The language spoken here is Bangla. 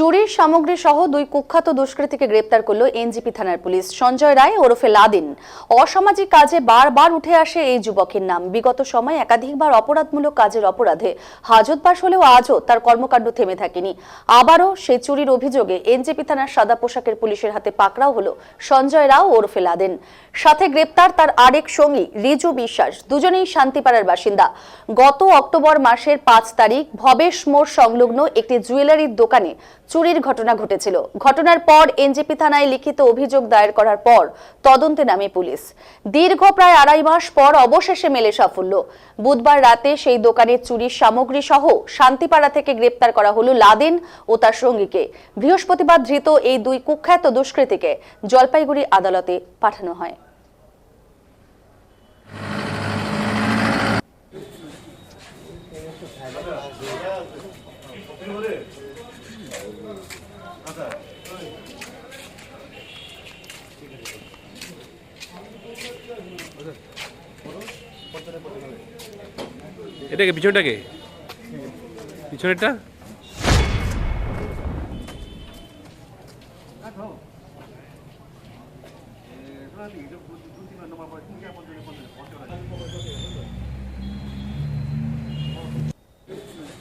চুরির সামগ্রী সহ দুই কুখ্যাত দুষ্কৃতীকে গ্রেপ্তার করল এনজিপি থানার পুলিশ। সঞ্জয় রায় ওরফে লাদিন। অসামাজিক কাজে বারবার উঠে আসে এই যুবকের নাম। বিগত সময় একাধিকবার অপরাধমূলক কাজের অপরাধে হাজতবাস হলেও আজও তার কর্মকাণ্ড থেমে থাকেনি। আবারও সেই চুরির অভিযোগে এনজিপি থানার সাদা পোশাকের পুলিশের হাতে পাকড়াও হলো সঞ্জয় রাও ওরফে লাদেন। সাথে গ্রেপ্তার তার আরেক সঙ্গী, রিজু বিশ্বাস। দুজনেই শান্তিপাড়ার বাসিন্দা। গত অক্টোবর মাসের পাঁচ তারিখ ভবেশ মোড় সংলগ্ন একটি জুয়েলারির দোকানে চুরির ঘটনা ঘটেছিল। ঘটনার পর এনজেপি থানায় লিখিত অভিযোগ দায়ের করার পর তদন্তে নামে পুলিশ। দীর্ঘ প্রায় আড়াই মাস পর অবশেষে মেলে সাফল্য। বুধবার রাতে সেই দোকানের চুরির সামগ্রী সহ শান্তিপাড়া থেকে গ্রেপ্তার করা হলো লাদেন ও তার সঙ্গীকে। বৃহস্পতিবার ধৃত এই দুই কুখ্যাত দুষ্কৃতীকে জলপাইগুড়ি আদালতে পাঠানো হয়। এটাকে পিছনটাকে পিছনেরটা